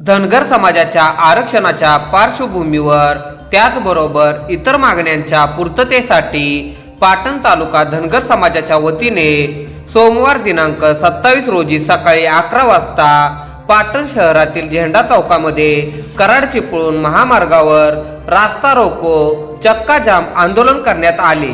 धनगर समाजाच्या आरक्षणाच्या पार्श्वभूमीवर त्याचबरोबर इतर मागण्यांच्या पूर्ततेसाठी पाटण तालुका धनगर समाजाच्या वतीने सोमवार दिनांक सत्तावीस रोजी सकाळी अकरा वाजता पाटण शहरातील झेंडा चौकामध्ये कराड चिपळूण महामार्गावर रास्ता रोको चक्का जाम आंदोलन करण्यात आले.